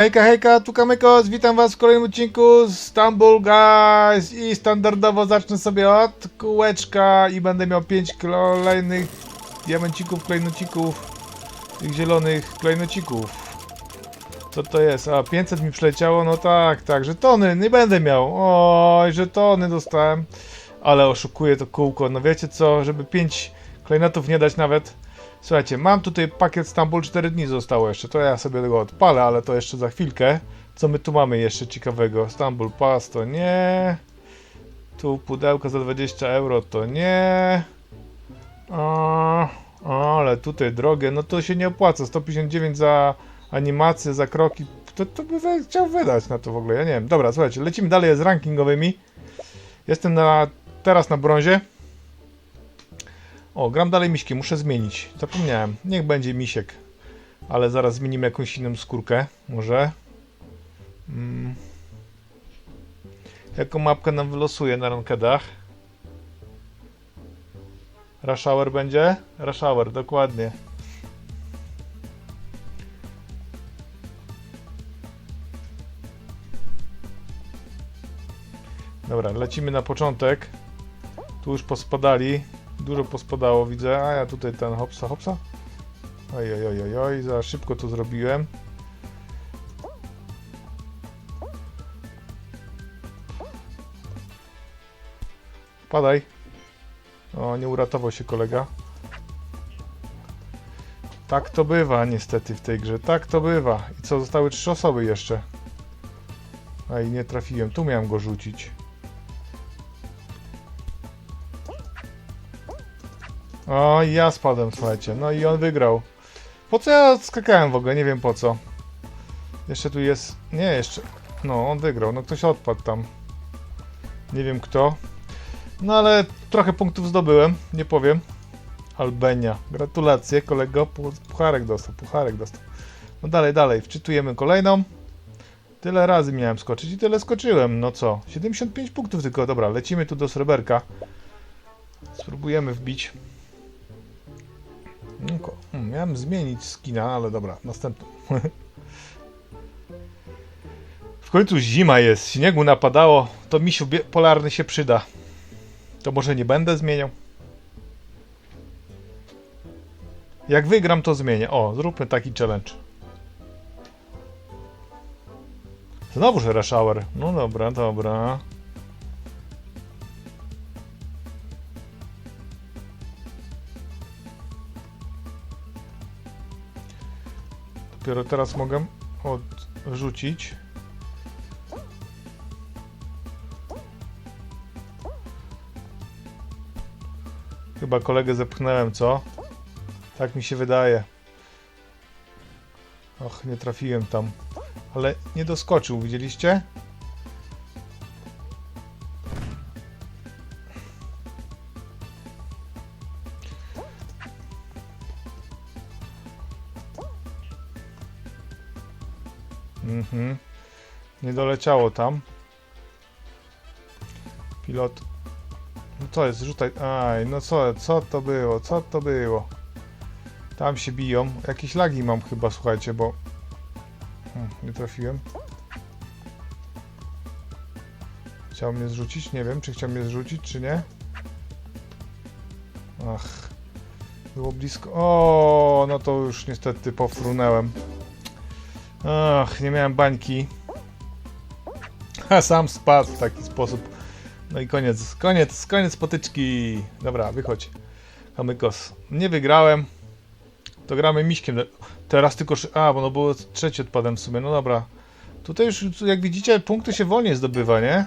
Hejka, hejka, tu Kamykos, witam was w kolejnym odcinku z Stumble Guys i standardowo zacznę sobie od kółeczka i będę miał 5 kolejnych diamencików, klejnocików, tych zielonych klejnocików. Co to jest? A, 500 mi przyleciało, no tak, tak, żetony, nie będę miał, oj, żetony dostałem, ale oszukuję to kółko, no wiecie co, żeby 5 klejnotów nie dać nawet, Słuchajcie, mam tutaj pakiet Stambul 4 dni zostało jeszcze, to ja sobie tego odpalę, ale to jeszcze za chwilkę. Co my tu mamy jeszcze ciekawego? Stambul Pass to nie. Tu pudełko za 20 euro to nie. O, ale tutaj drogie, no to się nie opłaca. 159 za animację, za kroki. To, to by chciał wydać na to w ogóle, ja nie wiem. Dobra, słuchajcie, lecimy dalej z rankingowymi. Jestem na, teraz na brązie. O, gram dalej miśkiem, muszę zmienić. Zapomniałem. Niech będzie misiek. Ale zaraz zmienimy jakąś inną skórkę. Może. Mm. Jaką mapkę nam wylosuje na rankedach? Rush Hour będzie? Rush Hour, dokładnie. Dobra, lecimy na początek. Tu już pospadali. Dużo pospadało, widzę. A ja tutaj ten hopsa, hopsa. Oj, oj, oj, oj, za szybko to zrobiłem. Padaj. O, nie uratował się kolega. Tak to bywa niestety w tej grze. Tak to bywa. I co, zostały trzy osoby jeszcze. A i nie trafiłem. Tu miałem go rzucić. O, ja spadłem, słuchajcie. No i on wygrał. Po co ja skakałem w ogóle? Nie wiem po co. Jeszcze tu jest... Nie, jeszcze... No, on wygrał. No ktoś odpadł tam. Nie wiem kto. No ale trochę punktów zdobyłem. Nie powiem. Albenia. Gratulacje, kolego. Pu- Pucharek dostał, pucharek dostał. No dalej, dalej. Wczytujemy kolejną. Tyle razy miałem skoczyć i tyle skoczyłem. No co? 75 punktów tylko. Dobra, lecimy tu do sreberka. Spróbujemy wbić. Hmm, miałem zmienić skina, ale dobra, następny. w końcu zima jest, śniegu napadało, to misiu polarny się przyda. To może nie będę zmieniał? Jak wygram, to zmienię. O, zróbmy taki challenge. Znowu że rush hour. No dobra, dobra. Dopiero teraz mogę odrzucić. Chyba kolegę zepchnąłem, co? Tak mi się wydaje. Och, nie trafiłem tam. Ale nie doskoczył, widzieliście? Doleciało tam. Pilot. No co jest? Rzucaj. Aj, no co, co to było? Co to było? Tam się biją. Jakieś lagi mam chyba, słuchajcie, bo... Hmm, nie trafiłem. Chciał mnie zrzucić? Nie wiem, czy chciał mnie zrzucić, czy nie. Ach. Było blisko. O, no to już niestety pofrunęłem. Ach, nie miałem bańki. A sam spadł w taki sposób. No i koniec, koniec, koniec potyczki. Dobra, wychodź. Kamykos. Nie wygrałem. To gramy miśkiem. Teraz tylko... A, bo no było trzeci odpadem w sumie. No dobra. Tutaj już, jak widzicie, punkty się wolniej zdobywa, nie?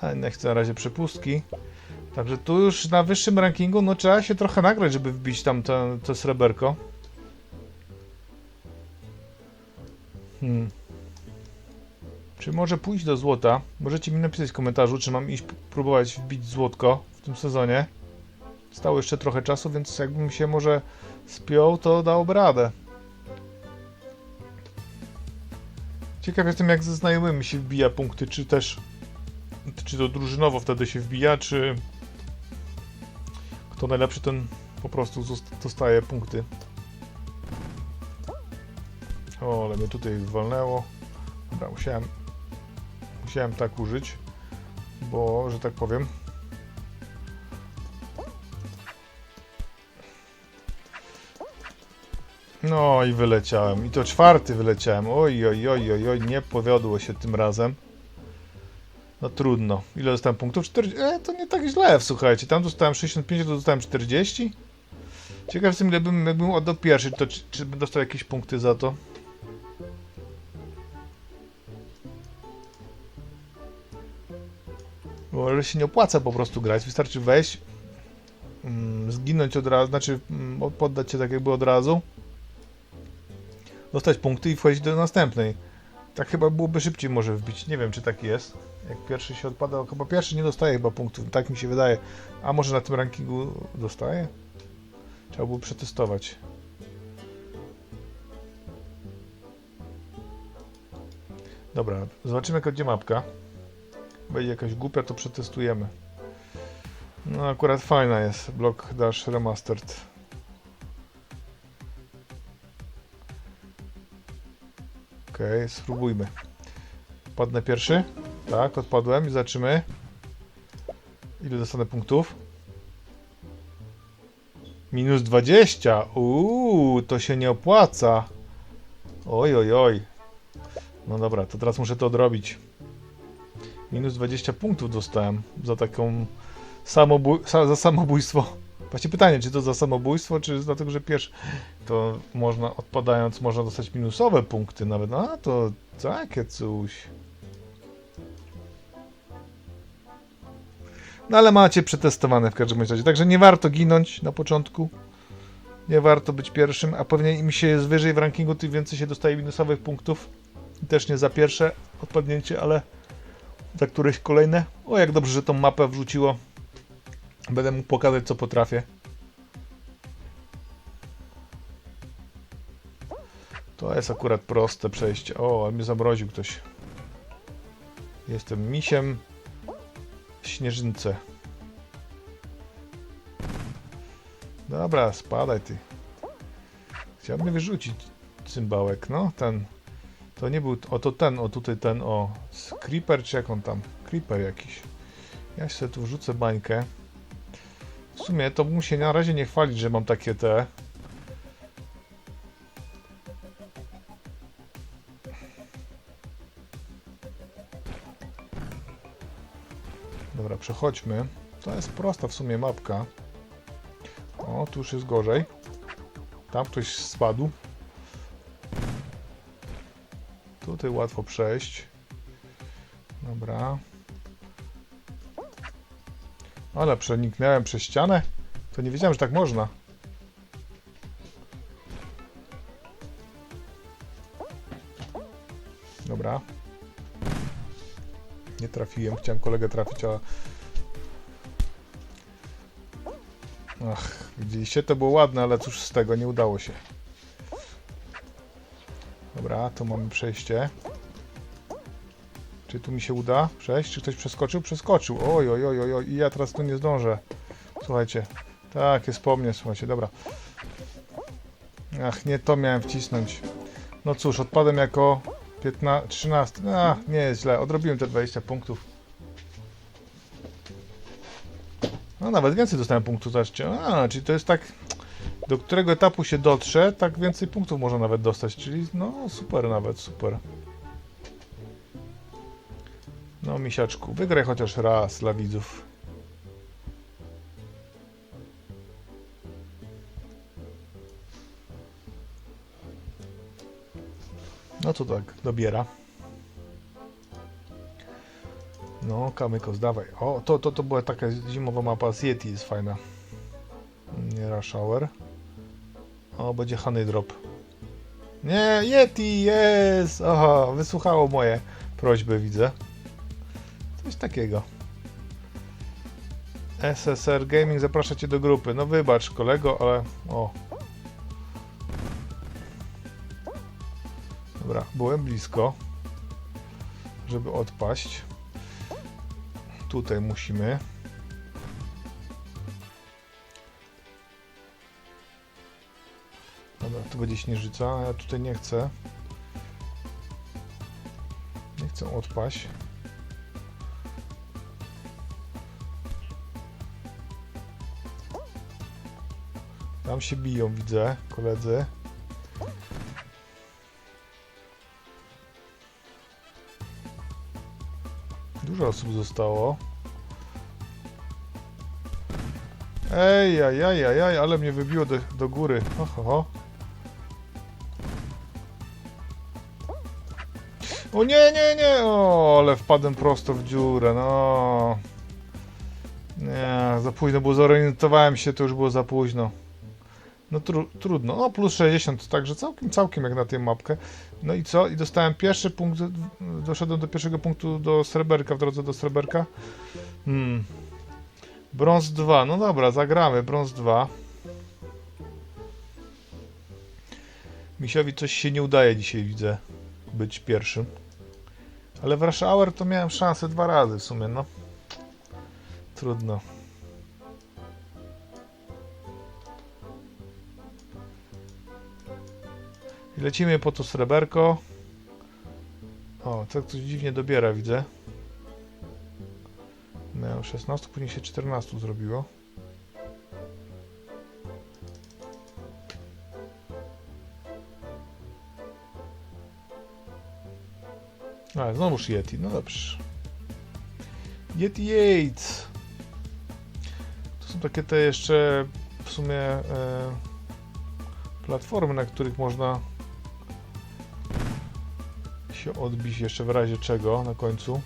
A nie chcę na razie przepustki. Także tu już na wyższym rankingu, no trzeba się trochę nagrać, żeby wbić tam to, to sreberko. Hmm. Czy może pójść do złota? Możecie mi napisać w komentarzu, czy mam iść próbować wbić złotko w tym sezonie. Stało jeszcze trochę czasu, więc jakbym się może spiął, to dałoby radę. Ciekaw jestem, jak ze znajomymi się wbija punkty, czy też czy to drużynowo wtedy się wbija, czy kto najlepszy, ten po prostu dostaje punkty. O, ale mnie tutaj walnęło. Dobra, musiałem... Musiałem tak użyć, bo, że tak powiem... No i wyleciałem. I to czwarty wyleciałem. Oj, oj, oj, oj, oj, nie powiodło się tym razem. No trudno. Ile dostałem punktów? 40... E, to nie tak źle, słuchajcie. Tam dostałem 65, tu dostałem 40. Ciekaw jestem, ile bym, jakbym oddał pierwszy, to czy, czy bym dostał jakieś punkty za to? Bo się nie opłaca po prostu grać. Wystarczy wejść, mm, zginąć od razu, znaczy mm, poddać się tak jakby od razu, dostać punkty i wchodzić do następnej. Tak chyba byłoby szybciej może wbić. Nie wiem, czy tak jest. Jak pierwszy się odpada, chyba pierwszy nie dostaje chyba punktów, tak mi się wydaje. A może na tym rankingu dostaje? Trzeba było przetestować. Dobra, zobaczymy gdzie mapka. Będzie jakaś głupia, to przetestujemy. No akurat fajna jest. Block Dash Remastered. Okej, okay, spróbujmy. Padnę pierwszy? Tak, odpadłem i zobaczymy. Ile dostanę punktów? Minus 20. Uuu, to się nie opłaca. Oj, oj, oj. No dobra, to teraz muszę to odrobić. Minus 20 punktów dostałem za taką samobój za samobójstwo. Właśnie pytanie, czy to za samobójstwo, czy dlatego, że pierwszy to można, odpadając, można dostać minusowe punkty nawet. No to takie coś. No ale macie przetestowane w każdym razie. Także nie warto ginąć na początku. Nie warto być pierwszym, a pewnie im się jest wyżej w rankingu, tym więcej się dostaje minusowych punktów. Też nie za pierwsze odpadnięcie, ale za któreś kolejne. O, jak dobrze, że tą mapę wrzuciło. Będę mógł pokazać, co potrafię. To jest akurat proste przejście. O, ale mnie zamroził ktoś. Jestem misiem śnieżynce. Dobra, spadaj ty. Chciałbym wyrzucić cymbałek, no, ten. To nie był, o to ten, o tutaj ten, o, Creeper czy jak on tam? Creeper jakiś. Ja się tu wrzucę bańkę. W sumie to bym się na razie nie chwalić, że mam takie te. Dobra, przechodźmy. To jest prosta w sumie mapka. O, tu już jest gorzej. Tam ktoś spadł. Tutaj łatwo przejść. Dobra. Ale przeniknąłem przez ścianę? To nie wiedziałem, że tak można. Dobra. Nie trafiłem, chciałem kolegę trafić, ale... Ach, widzieliście? To było ładne, ale cóż z tego, nie udało się. Dobra, tu mamy przejście. Czy tu mi się uda przejść? Czy ktoś przeskoczył? Przeskoczył. Oj, oj, oj, oj. I ja teraz tu nie zdążę. Słuchajcie. Tak, jest po mnie, słuchajcie, dobra. Ach, nie to miałem wcisnąć. No cóż, odpadłem jako 15, 13. Ach, nie jest źle. Odrobiłem te 20 punktów. No nawet więcej dostałem punktów, zobaczcie. A, czyli to jest tak... Do którego etapu się dotrze, tak więcej punktów można nawet dostać. Czyli no super nawet, super. No, misiaczku, wygraj chociaż raz dla widzów. No to tak, dobiera. No, kamyko, zdawaj. O, to, to, to była taka zimowa mapa z Yeti, jest fajna. Nie Rush Hour. O, będzie Honey Drop. Nie, Yeti, jest! Aha, wysłuchało moje prośby, widzę. Coś takiego. SSR Gaming zaprasza cię do grupy. No wybacz kolego, ale o. Dobra, byłem blisko, żeby odpaść. Tutaj musimy. Tu będzie śnieżyca, a ja tutaj nie chcę. chcą odpaść. Tam się biją, widzę, koledzy. Dużo osób zostało. Ej, aj, aj, aj, aj, ale mnie wybiło do, do góry. Ho, O nie, nie, nie! O, ale wpadłem prosto w dziurę, no. Nie, za późno, bo zorientowałem się, to już było za późno. No tru, trudno. No plus 60, także całkiem, całkiem jak na tę mapkę. No i co? I dostałem pierwszy punkt, doszedłem do pierwszego punktu do sreberka, w drodze do sreberka. Hmm. Brąz 2, no dobra, zagramy, brąz 2. Misiowi coś się nie udaje dzisiaj, widzę, być pierwszym. Ale w Rush Hour to miałem szansę dwa razy w sumie, no. Trudno. I lecimy po to sreberko. O, tak coś dziwnie dobiera, widzę. Miałem 16, później się 14 zrobiło. A, znowuż Yeti, no dobrze. Yeti Yates. To są takie te jeszcze w sumie e, platformy, na których można się odbić jeszcze w razie czego na końcu.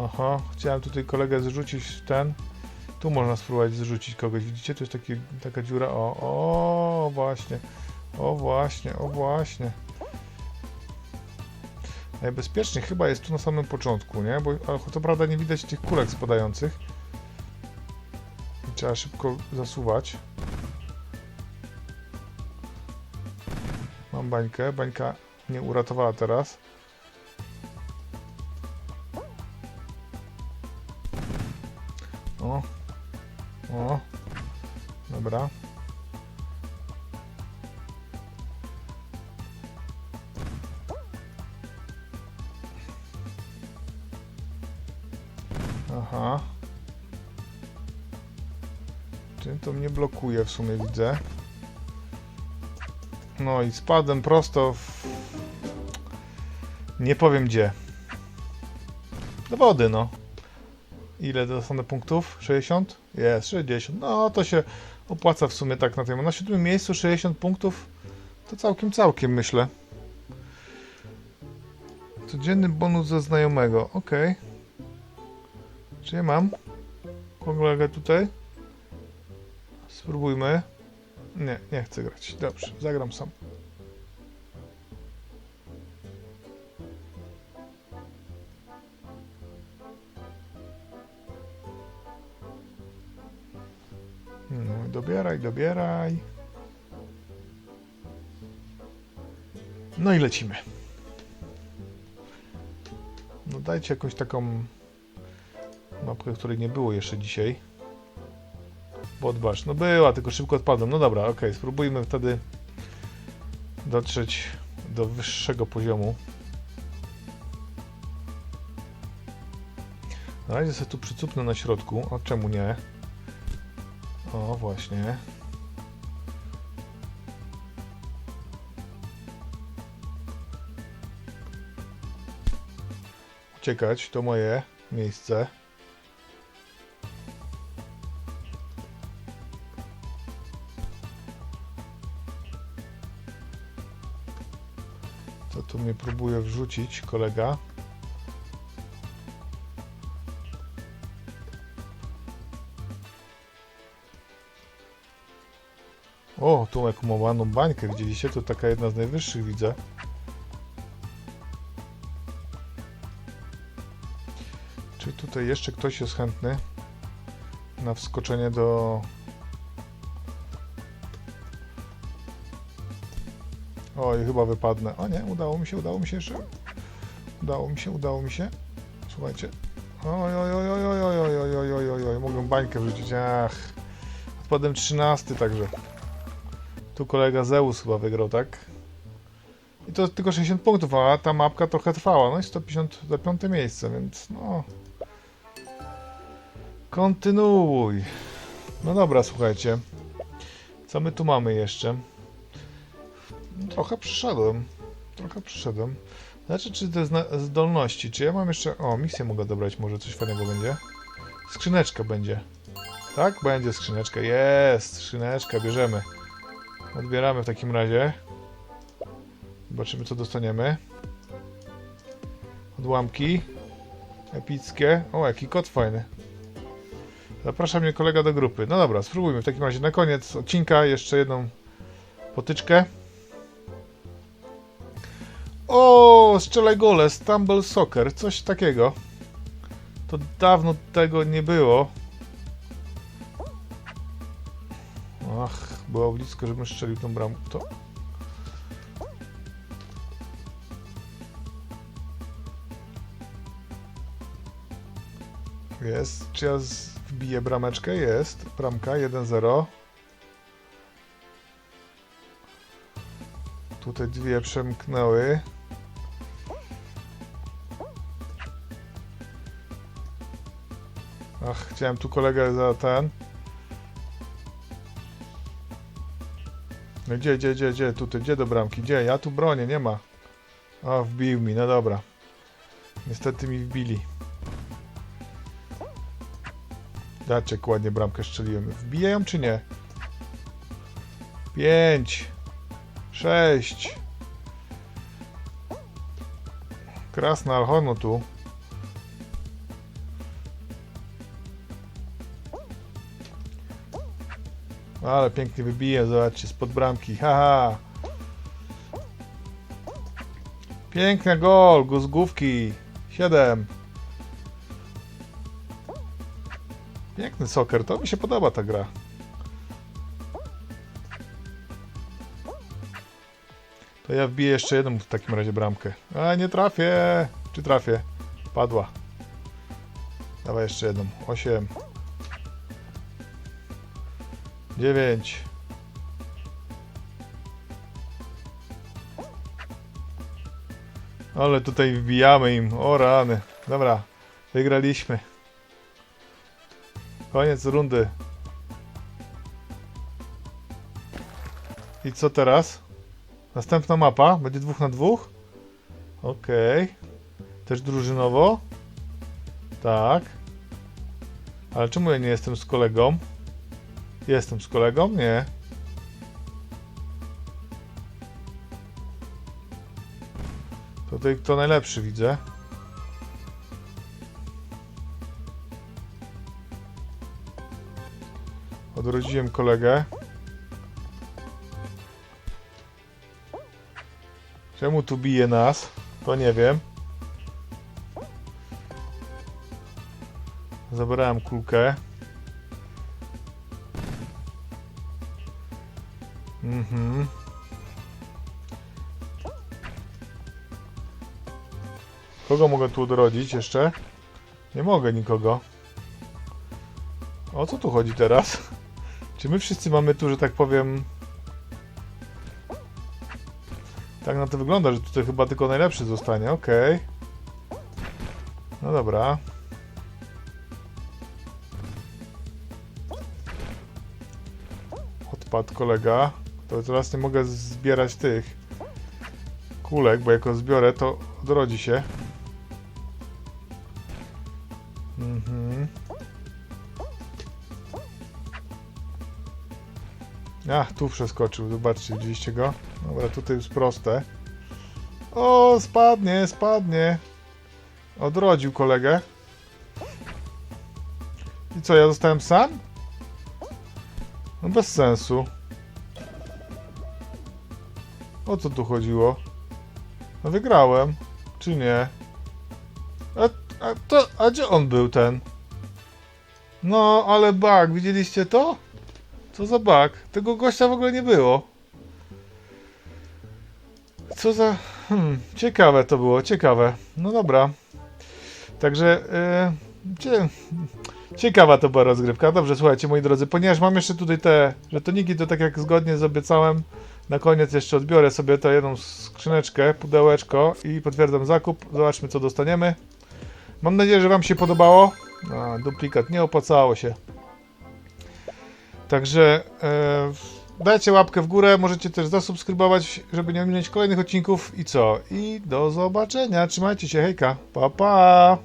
Aha, chciałem tutaj kolegę zrzucić ten. Tu można spróbować zrzucić kogoś. Widzicie? To jest taki, taka dziura. O, o, właśnie. O, właśnie, o, właśnie. Najbezpieczniej chyba jest tu na samym początku, nie? Bo ale to prawda nie widać tych kulek spadających. I trzeba szybko zasuwać. Mam bańkę. Bańka mnie uratowała teraz. Blokuje w sumie widzę. No i spadłem prosto w... Nie powiem gdzie. Do wody, no. Ile dostanę punktów? 60? Jest, 60. No to się opłaca w sumie tak na tym. Na siódmym miejscu 60 punktów to całkiem, całkiem myślę. Codzienny bonus ze znajomego. Ok. Czy ja mam? Kolegę tutaj? Spróbujmy. Nie, nie chcę grać. Dobrze, zagram sam. No, dobieraj, dobieraj. No i lecimy. No dajcie jakąś taką mapkę, której nie było jeszcze dzisiaj. Podbasz. No była, tylko szybko odpadłem. No dobra, okej, spróbujmy wtedy dotrzeć do wyższego poziomu. Na razie sobie tu przycupnę na środku. A czemu nie? O, właśnie. Uciekać, to moje miejsce. Mnie próbuje wrzucić kolega. O, jaką mam ładną bańkę, widzieliście? To taka jedna z najwyższych widzę. Czy tutaj jeszcze ktoś jest chętny na wskoczenie do... Oj, chyba wypadnę. O nie, udało mi się, udało mi się jeszcze. Udało mi się, udało mi się. Słuchajcie. Oj, oj, oj, oj, oj, oj, oj, oj, oj, bańkę wrzucić. Ach. Odpadłem 13, także. Tu kolega Zeus chyba wygrał, tak? I to tylko 60 punktów, a ta mapka trochę trwała. No i 150 za piąte miejsce, więc no... Kontynuuj. No dobra, słuchajcie. Co my tu mamy jeszcze? Trochę przyszedłem. Trochę przyszedłem. Znaczy, czy te zdolności? Czy ja mam jeszcze... O, misję mogę dobrać, może coś fajnego będzie. Skrzyneczka będzie. Tak? Będzie skrzyneczka. Jest! Skrzyneczka, bierzemy. Odbieramy w takim razie. Zobaczymy, co dostaniemy. Odłamki. Epickie. O, jaki kot fajny. Zaprasza mnie kolega do grupy. No dobra, spróbujmy w takim razie na koniec odcinka jeszcze jedną potyczkę. O, strzelaj gole, Stumble Soccer, coś takiego. To dawno tego nie było. Ach, było blisko, żebym strzelił tą bramkę. To... Jest. Czy ja wbiję brameczkę? Jest. Bramka 1-0. Tutaj dwie przemknęły. Ach, chciałem tu kolegę za ten. No gdzie, gdzie, gdzie, gdzie, tutaj, gdzie do bramki, gdzie? Ja tu bronię, nie ma. O, wbił mi, no dobra. Niestety mi wbili. Daczek, ładnie bramkę strzeliłem. Wbijają czy nie? Pięć. Sześć. Krasna Hono tu. Ale pięknie wybije, zobaczcie, spod bramki. Haha. Piękny gol, go z główki. Siedem. Piękny soccer, to mi się podoba ta gra. To ja wbiję jeszcze jedną w takim razie bramkę. A nie trafię. Czy trafię? Padła. Dawaj jeszcze jedną. Osiem. Dziewięć. Ale tutaj wbijamy im. O rany. Dobra. Wygraliśmy. Koniec rundy. I co teraz? Następna mapa. Będzie dwóch na dwóch. Okej. Też drużynowo. Tak. Ale czemu ja nie jestem z kolegą? Jestem z kolegą? Nie. Tutaj kto najlepszy widzę. Odrodziłem kolegę. Czemu tu bije nas? To nie wiem. Zabrałem kulkę. Mhm. Kogo mogę tu odrodzić jeszcze? Nie mogę nikogo. O co tu chodzi teraz? Czy my wszyscy mamy tu, że tak powiem... Tak na to wygląda, że tutaj chyba tylko najlepszy zostanie, okej. No dobra. Odpadł kolega. To teraz nie mogę zbierać tych kulek, bo jak go zbiorę, to odrodzi się. Mhm. Ach, tu przeskoczył, zobaczcie, widzieliście go? Dobra, tutaj jest proste. O, spadnie, spadnie. Odrodził kolegę. I co, ja zostałem sam? No bez sensu. O co tu chodziło? No wygrałem. Czy nie? A, a, to, a gdzie on był ten? No, ale bug, widzieliście to? Co za bug? Tego gościa w ogóle nie było. Co za... Hmm, ciekawe to było, ciekawe. No dobra. Także... Yy, cie... Ciekawa to była rozgrywka. Dobrze, słuchajcie, moi drodzy, ponieważ mam jeszcze tutaj te żetoniki, to tak jak zgodnie z obiecałem, Na koniec jeszcze odbiorę sobie tę jedną skrzyneczkę, pudełeczko i potwierdzam zakup. Zobaczmy co dostaniemy. Mam nadzieję, że Wam się podobało. A, duplikat, nie opłacało się. Także e, dajcie łapkę w górę, możecie też zasubskrybować, żeby nie ominąć kolejnych odcinków. I co? I do zobaczenia. Trzymajcie się, hejka. Pa, pa.